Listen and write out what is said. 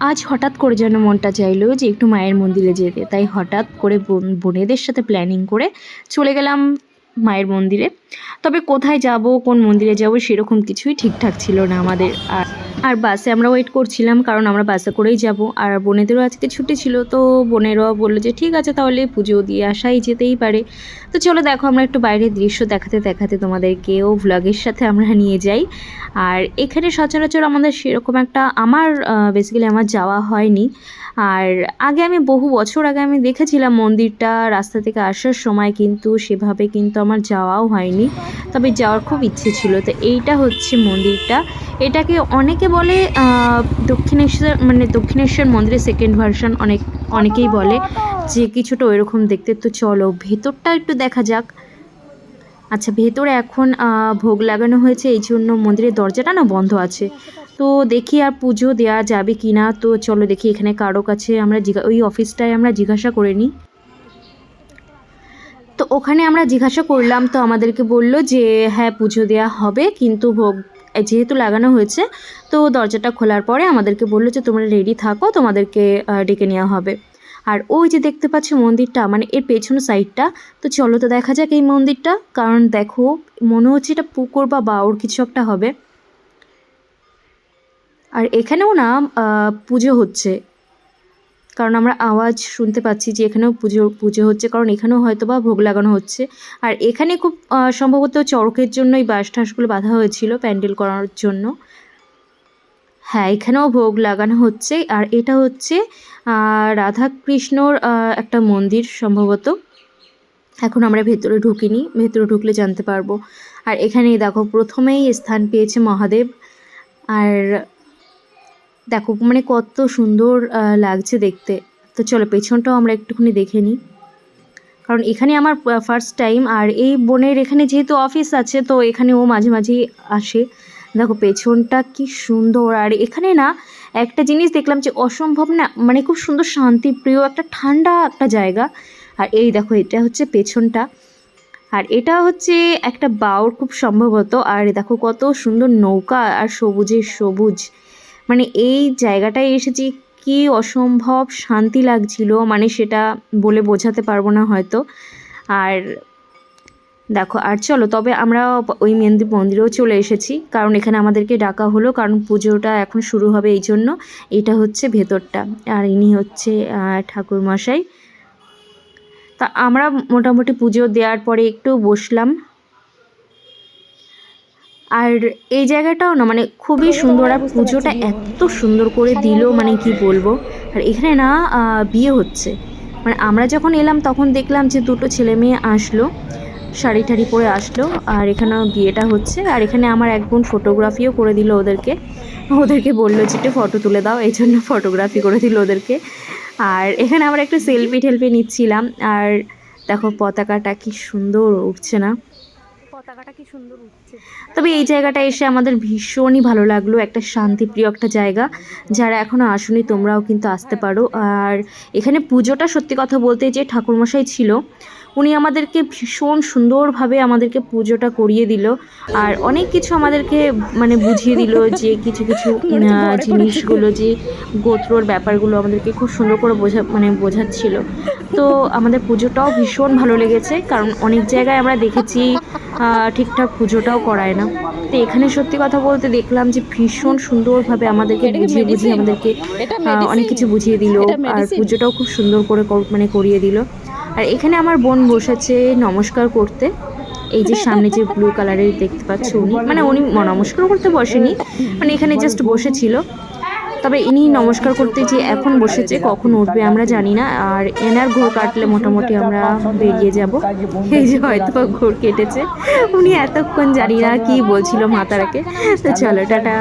আজ হঠাৎ করে যেন মনটা চাইলো যে একটু মায়ের মন্দিরে যেতে। তাই হঠাৎ করে বোন- বোনেদের সাথে প্ল্যানিং করে চলে গেলাম মায়ের মন্দিরে। তবে কোথায় যাব, কোন মন্দিরে যাব সেরকম কিছুই ঠিকঠাক ছিল না আমাদের। আর আর বাসে আমরা ওয়েট করছিলাম, কারণ আমরা বাসে করেই যাব। আর বোনেদেরও আজকে ছুটি ছিল, তো বোনেরাও বলল যে, ঠিক আছে, তাহলে পুজো দিয়ে আসাই যেতেই পারে। তো চলো দেখো, আমরা একটু বাইরের দৃশ্য দেখাতে দেখাতে তোমাদেরকেও ভ্লগের সাথে আমরা নিয়ে যাই। আর এখানে সচরাচর আমাদের সেরকম একটা, আমার বেসিক্যালি আমার যাওয়া হয়নি। আর আগে আমি বহু বছর আগে আমি দেখেছিলাম মন্দিরটা রাস্তা থেকে আসার সময় কিন্তু সেভাবে কিন্তু আমার যাওয়াও হয়নি। তবে যাওয়ার খুব ইচ্ছে ছিল। তো এইটা হচ্ছে মন্দিরটা। এটাকে অনেকে বলে দক্ষিণেশ্বর মানে দক্ষিণেশ্বর মন্দিরের সেকেন্ড ভার্সন অনেক, অনেকেই বলে যে কিছুটা ওইরকম দেখতে। তো চলো, ভেতরটা একটু দেখা যাক। আচ্ছা ভেতরে এখন ভোগ লাগানো হয়েছে। এই জন্য মন্দিরের দরজাটা না বন্ধ আছে। তো দেখি আর পুজো দেওয়া যাবে কি না তো চলো দেখি এখানে কারও কাছে আমরা জিজ্ঞা ওই অফিসটায় আমরা জিজ্ঞাসা করে নিই। তো ওখানে আমরা জিজ্ঞাসা করলাম, তো আমাদেরকে বলল যে হ্যাঁ পুজো দেওয়া হবে, কিন্তু ভোগ যেহেতু লাগানো হয়েছে, তো দরজাটা খোলার পরে আমাদেরকে বলল যে, তোমরা রেডি থাকো, তোমাদেরকে ডেকে নেওয়া হবে। আর ওই যে দেখতে পাচ্ছ মন্দিরটা মানে এর পেছন সাইডটা তো চলো তো দেখা যাক এই মন্দিরটা, কারণ দেখো, মনে হচ্ছে এটা পুকুর বা বাউর কিছু একটা হবে। আর এখানেও না পুজো হচ্ছে। কারণ আমরা আওয়াজ শুনতে পাচ্ছি যে এখানেও পুজো পুজো হচ্ছে, কারণ এখানেও হয়তো বা ভোগ লাগানো হচ্ছে। আর এখানে খুব সম্ভবত চড়কের জন্য এই বাঁশ ঠাসগুলো বাঁধা হয়েছিল প্যান্ডেল করার জন্য। হ্যাঁ এখানেও ভোগ লাগানো হচ্ছে। আর এটা হচ্ছে রাধাকৃষ্ণর একটা মন্দির সম্ভবত। এখন আমরা ভেতরে ঢুকিনি, ভেতরে ঢুকলে জানতে পারব। আর এখানে দেখো, প্রথমেই স্থান পেয়েছে মহাদেব। আর দেখো মানে কত সুন্দর লাগছে দেখতে। তো চলো, পেছনটাও আমরা একটুখানি দেখে নিই। কারণ এখানে আমার ফার্স্ট টাইম আর এই বোনের এখানে যেহেতু অফিস আছে, তো এখানে ও মাঝে মাঝেই আসে। দেখো, পেছনটা কি সুন্দর, আর এখানে না, একটা জিনিস দেখলাম যে অসম্ভব না মানে খুব সুন্দর শান্তিপ্রিয়, একটা ঠান্ডা একটা জায়গা। আর এই দেখো, এটা হচ্ছে পেছনটা। আর এটা হচ্ছে একটা বাউর খুব সম্ভবত, আর দেখো কত সুন্দর নৌকা, আর সবুজের সবুজ। মানে এই জায়গাটায় এসেছি কি অসম্ভব শান্তি লাগছিল মানে সেটা বলে বোঝাতে পারব না হয়তো। আর দেখো, আর চলো, তবে আমরা ওই মন্দির মন্দিরেও চলে এসেছি। কারণ এখানে আমাদেরকে ডাকা হলো, কারণ পুজোটা এখন শুরু হবে এই জন্য। এটা হচ্ছে ভেতরটা, আর ইনি হচ্ছে ঠাকুরমশাই। তা আমরা মোটামুটি পুজো দেওয়ার পরে একটু বসলাম। আর এই জায়গাটাও না মানে খুবই সুন্দর, আর পুজোটা এত সুন্দর করে দিল মানে কি বলব? আর এখানে না বিয়ে হচ্ছে। মানে আমরা যখন এলাম, তখন দেখলাম যে দুটো ছেলে মেয়ে আসলো, শাড়ি টাড়ি পরে আসলো, আর এখানে বিয়েটা হচ্ছে। আর এখানে আমার এক বোন ফটোগ্রাফিও করে দিল ওদেরকে। ওদেরকে বলল যে, একটু ফটো তুলে দাও। এই জন্য ফটোগ্রাফি করে দিল ওদেরকে। আর এখানে আমরা একটু সেলফি টেলফি নিচ্ছিলাম। আর দেখো, পতাকাটা কি সুন্দর উঠছে না। পতাকাটা কি সুন্দর উঠছে। তবে এই জায়গাটা এসে আমাদের ভীষণই ভালো লাগল, একটা শান্তিপ্রিয় একটা জায়গা। যারা এখনও আসুনি, তোমরাও কিন্তু আসতে পারো। আর এখানে পুজোটা সত্যি কথা বলতে যে ঠাকুরমশাই ছিল উনি আমাদেরকে ভীষণ সুন্দরভাবে আমাদেরকে পুজোটা করিয়ে দিল আর অনেক কিছু আমাদেরকে মানে বুঝিয়ে দিল যে কিছু কিছু জিনিসগুলো যে গোত্রর ব্যাপারগুলো আমাদেরকে খুব সুন্দর করে বোঝা মানে বোঝাচ্ছিল। তো আমাদের পুজোটাও ভীষণ ভালো লেগেছে কারণ অনেক জায়গায় আমরা দেখেছি আহ, ঠিকঠাক পুজোটাও করায় না। তো এখানে সত্যি কথা বলতে দেখলাম যে ভীষণ সুন্দরভাবে আমাদেরকে বুঝিয়ে বুঝিয়ে আমাদেরকে অনেক কিছু বুঝিয়ে দিল আর পুজোটাও খুব সুন্দর করে মানে করিয়ে দিল। আর এখানে আমার বোন বসেছে নমস্কার করতে। এই যে সামনে যে ব্লু কালারের দেখতে পাচ্ছ উনি। মানে উনি নমস্কার করতে বসেনি। মানে এখানে জাস্ট বসেছিল। তবে ইনি নমস্কার করতে যে এখন বসেছে, কখন উঠবে আমরা জানি না। আর এনার ঘোর কাটলে মোটামুটি আমরা বেরিয়ে যাব। এই যে হয়তো ঘোর কেটেছে। উনি এতক্ষণ জানি না কি বলছিল মাতারাকে তো চলো, টাটা।